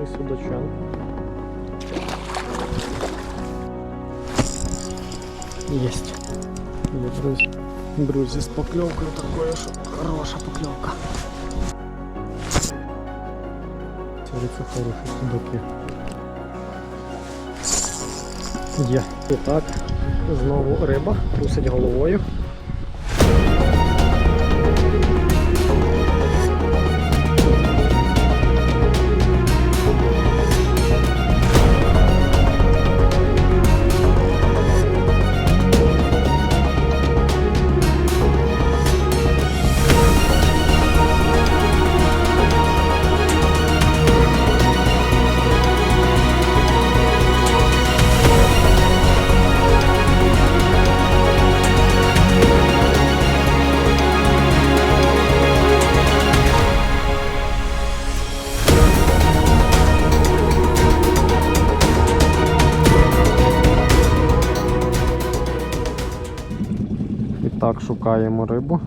перший судачок. Єсть. Є, друзі. Друзі, з покльовкою такою, що хороша покльовка. Це хороші судаки. Є. І так, знову риба, трусить головою. Так шукаємо рибу.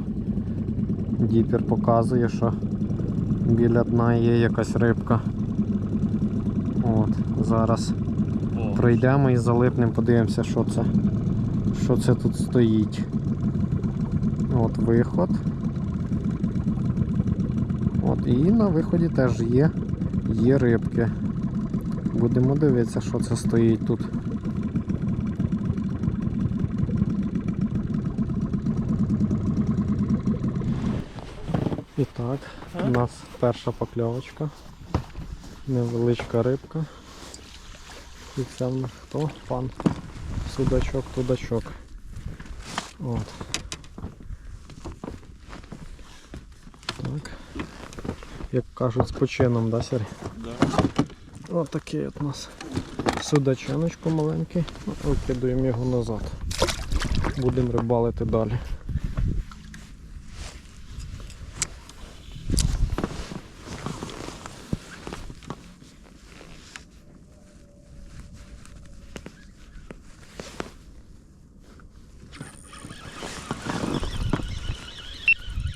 Діпер показує, що біля дна є якась рибка. От, зараз пройдемо і залипнемо, подивимося, що це. Що це тут стоїть. От виход. От, і на виході теж є, є рибки. Будемо дивитися, що це стоїть тут. І так, у нас перша покльовочка. Невеличка рибка. І це в нас хто? Пан судачок, тудачок. От. Так. Як кажуть, з почином, да, Сергій? Да. Ось такий от у нас судаченочко маленький. Ну, Викидуємо його назад. Будемо рибалити далі.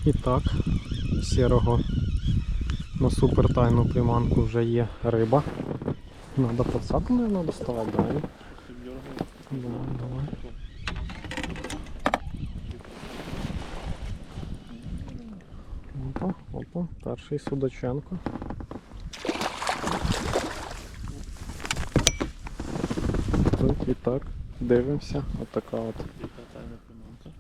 І так, сірого на супер тайну приманку вже є риба. Надо подсаку, наверное, доставати, да? Іль? Давай, давай. Опа, опа, перший судаченко. Так, і так, дивимося. Отака от?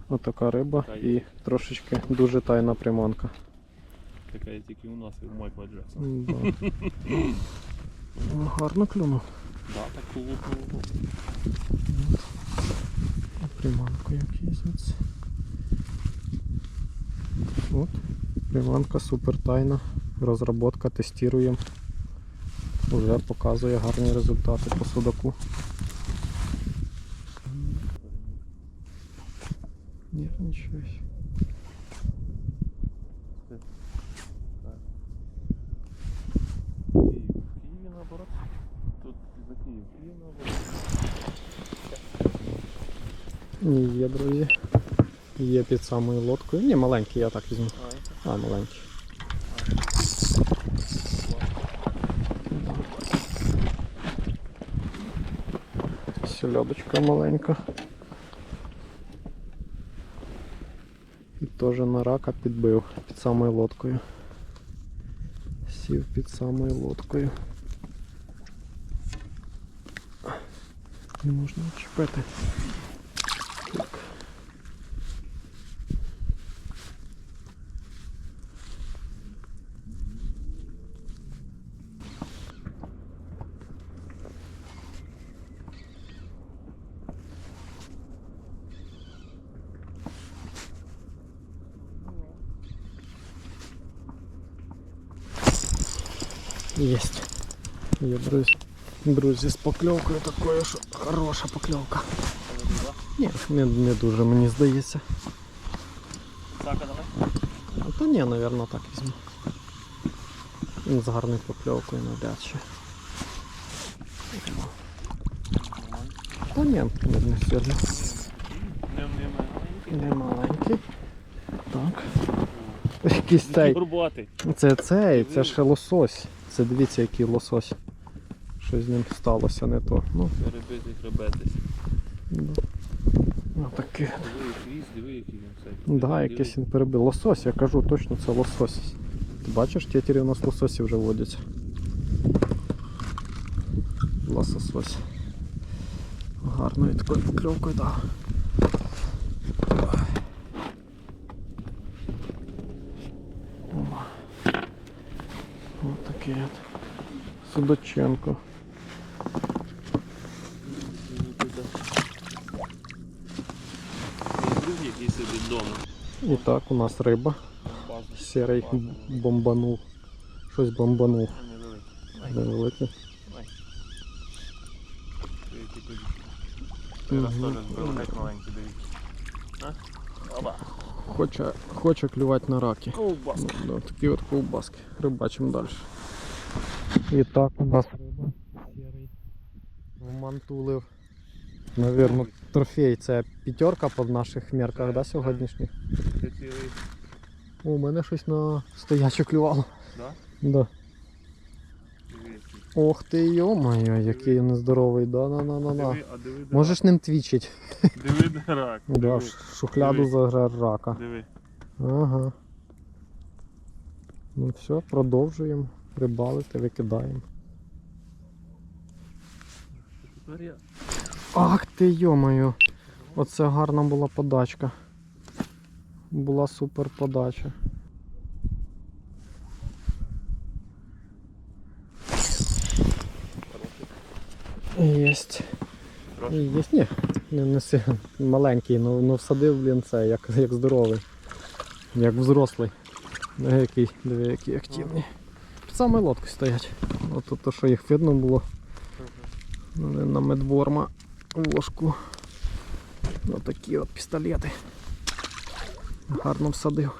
Отака риба і трошечки дуже тайна приманка. Така є тільки у нас і у Майкла Джексона. Да. Ну, Гарно клюнув. Да, так полупнуло. Приманку який звідси. От. Приманка супер тайна. Розробка, тестуємо. Уже показує гарні результати по судаку. наоборот. Ні, є, друзі. Є під самою лодкою. Ні, маленький, я так візьму. А, це А, маленький. Сельодочка маленька. Теж на рака підбив під самою лодкою. Сів під самою лодкою. Не можна чіпити. Есть. Є, друзі. Друзі, з покльовкою такою, що хороша покльовка. Ні, не, не дуже, мені здається. Сака давай. Та ні, напевно, так візьму. З гарною покльовкою навряд чи. Та ні, не, не, Не маленький. Так. Якийсь цей. Це цей, це ж лосось. Це дивіться, який лосось. щось з ним сталося не то. Ну, Перебитий хребетись. да. Отаке. Диви, хвіст, диви, який він цей. Да, якийсь він перебив. Лосось, я кажу, точно це лосось. Ти бачиш, тетері у нас лососі вже водяться. Лососось. Гарною такою покльовкою, да. О. От. Судоченко. Друг, який собі вдома. І так, у нас риба. База. Серий бомбанув. Щось бомбанув. А, невеликий. Ай, Невеликий. ай. Диви, який тут. Той раз Мгм. теж збив, геть маленький, дивіться. Оба. Хоче, хоче клювати на раки. Ковбаска. Ну, такі от ковбаски. Рибачимо далі. І так у нас риба серий вмантулив. Навірно, трофей це п'ятерка по наших мерках, да, сьогоднішніх? О, у мене щось на стояче клювало. да? Да. Ох ти йо-моє, який нездоровий. Да, на, на, на, на. Диви, а диви, де Можеш ним твічить. Диви, рак. Да, шухляду заграв рака. диви. Ага. Ну все, продовжуємо рибалити, викидаємо. Ах ти йомаю! Оце гарна була подачка. Була супер подача. Єсть. Єсть. Ні, не, не маленький, ну, ну всадив, блін, це, як, як здоровий. Як взрослий. Диви, який, диви, який активний. Під самою лодкою стоять. От то, то, що їх видно було. Вони на медворма ложку. Отакі от пістолети. Гарно всадив.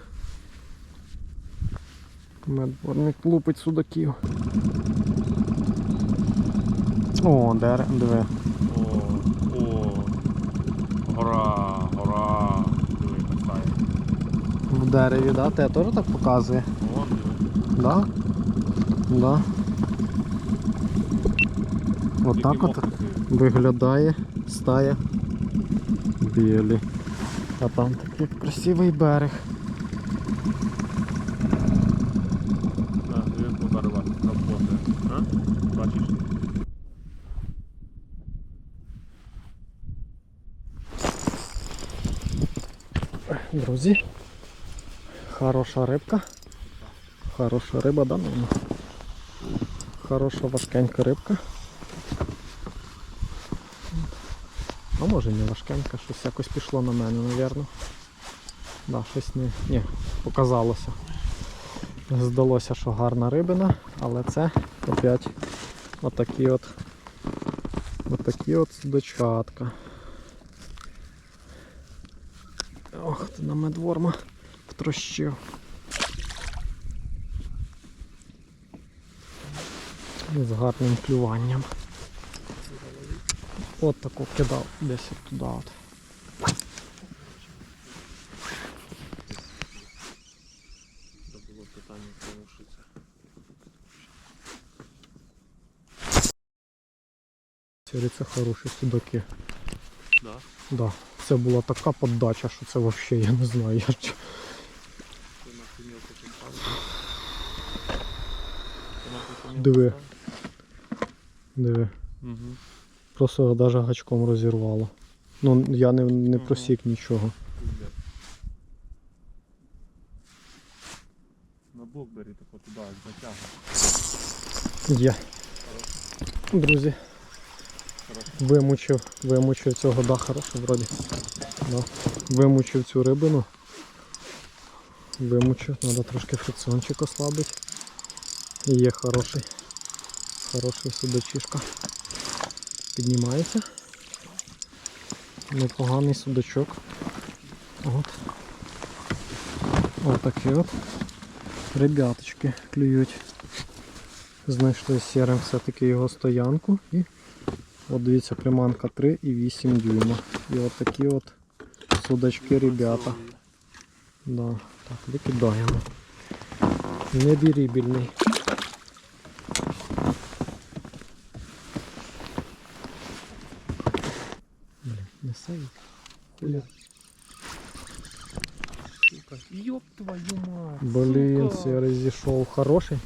Медворник лупить судаків. О, дере, диви. О, о. Гора, гора. Диви, катає. В дереві, да? Те теж так показує? Вон, диви. Да? Да. Отак Який от мохрий. виглядає стая білі. А там такий красивий берег. Друзі. Хороша рибка. Хороша риба, да, ну? Хороша важкенька рибка. А може не важкенька, щось якось пішло на мене, напевно. Да, щось не. Ні, показалося. Здалося, що гарна рибина, але це опять отакі от отакі от судочатка. Ох, ти на медворма втрощив. І з гарним клюванням. От таку кидав десь от туди от. Це хороші судаки. Да? Да. Це була така подача, що це взагалі я не знаю. Я ж... Диви. Мгм. Просто навіть гачком розірвало. Ну я не, не просік нічого. На бок бери тако туди, затягуй. Є. Друзі, Хорошо. вимучив, вимучив цього, да, хорошо, вроді. Да. Вимучив цю рибину. Вимучив, треба трошки фрикціончик ослабити. І є хороший. Хороший судачишка. Піднімається. Непоганий судачок. От. Отакі от. Ребяточки клюють. Знайшли сірим все-таки його стоянку. І от дивіться, приманка 3 і 8 дюйма. І от такі от судачки, ребята. Да. Так, викидаємо. Недірібільний. Ёб твою мать. Блін, сука. сірий зійшов. Хороший.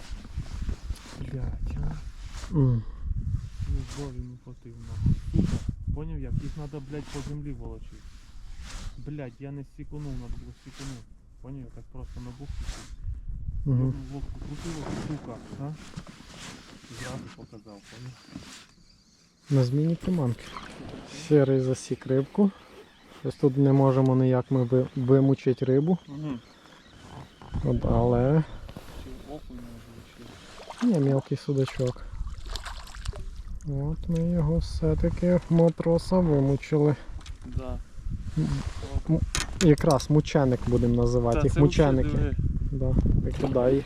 Блядь, а. М. Ну, боже, не хватив нахуй. Сука. Поняв як? Їх надо, блядь, по землі волочити. Блядь, я не стікунув, надо було стікунув. Поняв, я так просто на бухті. Угу. Угу. Лодку крутило, сука, а? Зразу показав, поняв? На зміні приманки. Сірий засік рибку. Ось тут не можемо ніяк ми вимучити рибу. Угу. От, але ні, мілкий судачок. От ми його все-таки матроса вимучили. Да. Якраз мученик будемо називати їх мученики. Да, викидай їх.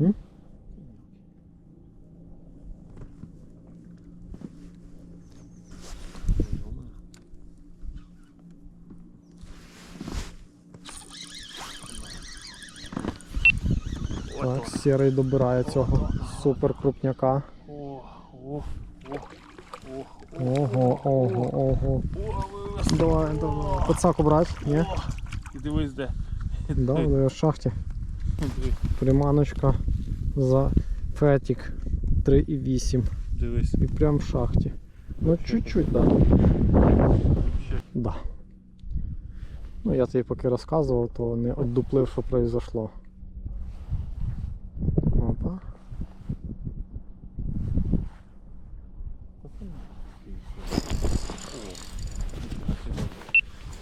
М? Так, сірий добирає цього супер крупняка. Ого, ого, ого. Давай, давай. Пацаку брать? Ні? Дивись де. Да, в шахті. Приманочка за фетік 3,8. Дивись. І прям в шахті. Ну чуть-чуть, да. Вообще. Да. Ну я тобі поки розказував, то не оддуплив, що произошло. Опа.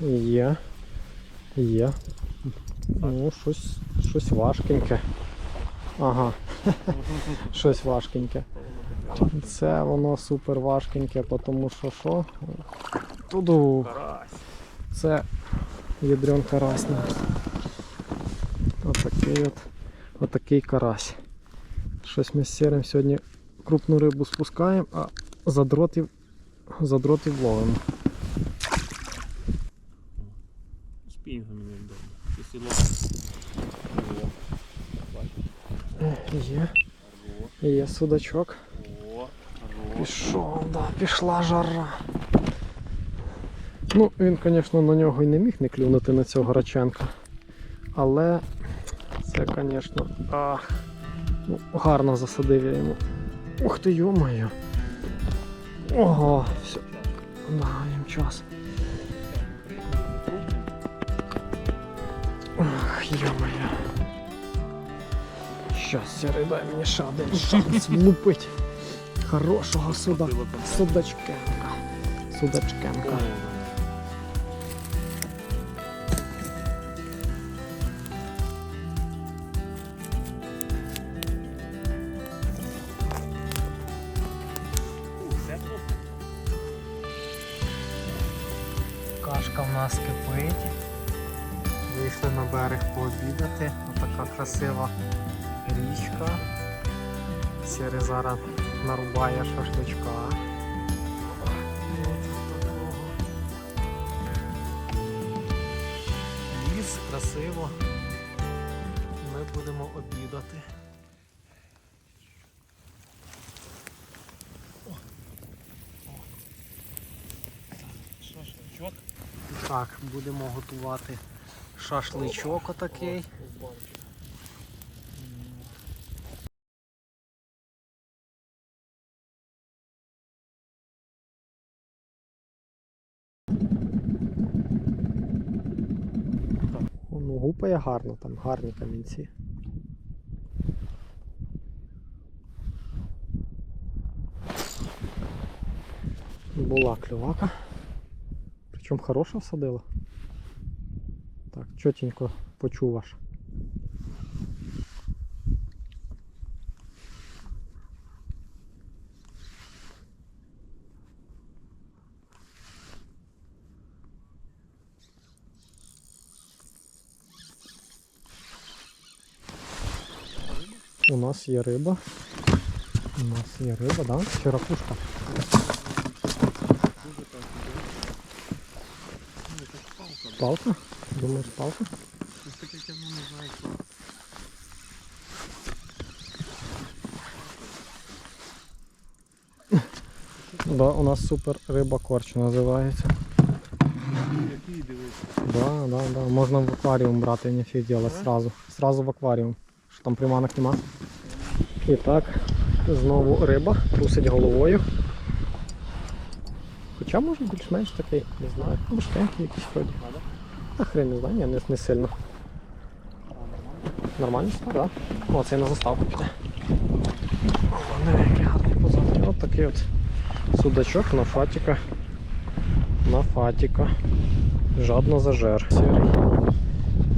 Є. Є. Ну, щось, щось важкеньке. Ага, щось важкеньке. Це воно супер важкеньке, тому що що? Туду. Це ядрен карась. Отакий от, отакий карась. Щось ми з сірим сьогодні крупну рибу спускаємо, а задротів, задротів ловимо. Спінгами не вдома. Якщо ловити. Є, є судачок. Пішов, да, пішла жара. Ну, він, звісно, на нього і не міг не клюнути на цього Раченка. Але це, звісно, ну, гарно засадив я йому. Ух ти, йо-моє. Ого, все. Їм час. Ох, ё-моё. Щас, сірий, мені ще шанс влупить. Хорошого суда. Судачкенка. Судачкенка. Красива річка. Сірий зараз нарубає шашличка. Ліс красиво. Ми будемо обідати. Так, будемо готувати шашличок отакий. Ну, гупає гарно, там гарні камінці. Була клювака. Причому хороша всадила. Так, чотенько почув аж. У нас є риба. У нас є риба, да? Чи ракушка? Дуже так іде. Ну, це ж палка. Палка? Думаєш, палка? Щось таке тягну, не знаю, що. Да, у нас супер риба корч називається. Який дивись. Да, да, да. Можна в акваріум брати, не фіг діла, сразу. Сразу в акваріум. Що там приманок нема. І так, знову риба, трусить головою. Хоча може більш-менш такий, не знаю. Важкенький якийсь вроді. А хрен не знаю, ні, не, не сильно. Нормально. Став, так? Да? О, це на заставку піде. Який гарний позавтра. От такий от судачок на фатіка. На фатіка. Жадно зажер. Сірий.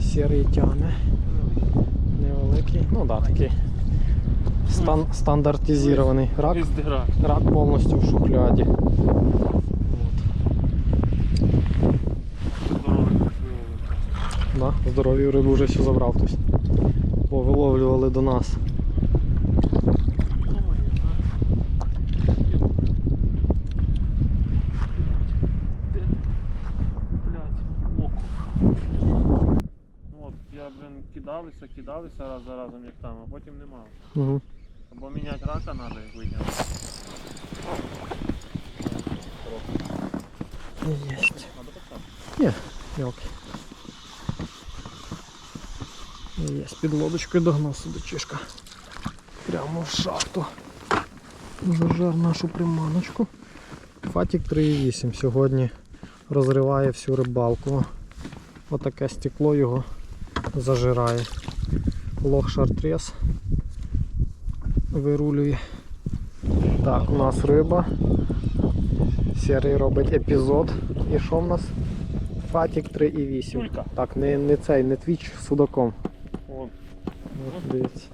Сірий тягне. Невеликий. Ну так, да, такий. Стан, стандартизований рак. Рак повністю в шухляді. Да, здоров'ю рибу вже все забрав хтось. Бо виловлювали до нас. Ну от, я, блин, кидалися, кидалися раз за разом, як там, а потім нема. Угу. Або міняти рака треба, як вийняти. Єсть. Ні, мелкий. Є, з під лодочкою догнав судочишка. Прямо в шахту. Зажар нашу приманочку. Фатік 3,8 сьогодні розриває всю рибалку. Отаке стекло його зажирає. Лох шартрес вирулює. Так, у нас риба. Серий робить епізод. І що в нас? Фатік 3,8. Тюлька. Так, не, не цей, не твіч судаком. Вон. От, дивіться.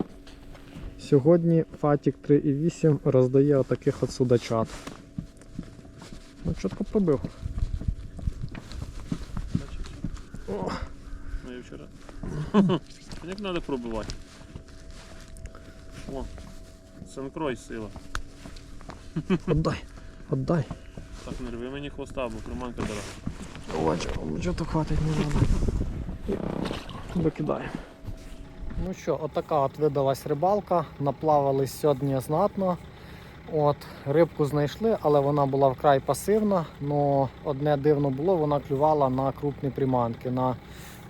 Сьогодні Фатік 3,8 роздає отаких от судачат. Ну, чітко пробив. О, Ну і вчора. Як треба пробивати? О, Сенкрой сила. Отдай, отдай. Так, не рви мені хвоста, бо приманка. Бачу, чого то хватить не треба. І Ну що, отака от видалась рибалка. Наплавались сьогодні знатно. От, рибку знайшли, але вона була вкрай пасивна. Но одне дивно було, вона клювала на крупні приманки. На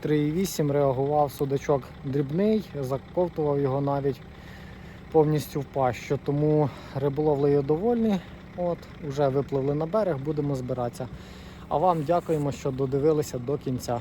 3,8 реагував судачок дрібний, заковтував його навіть повністю в пащу. Тому риболовли є довольні. От, вже випливли на берег, будемо збиратися. А вам дякуємо, що додивилися до кінця.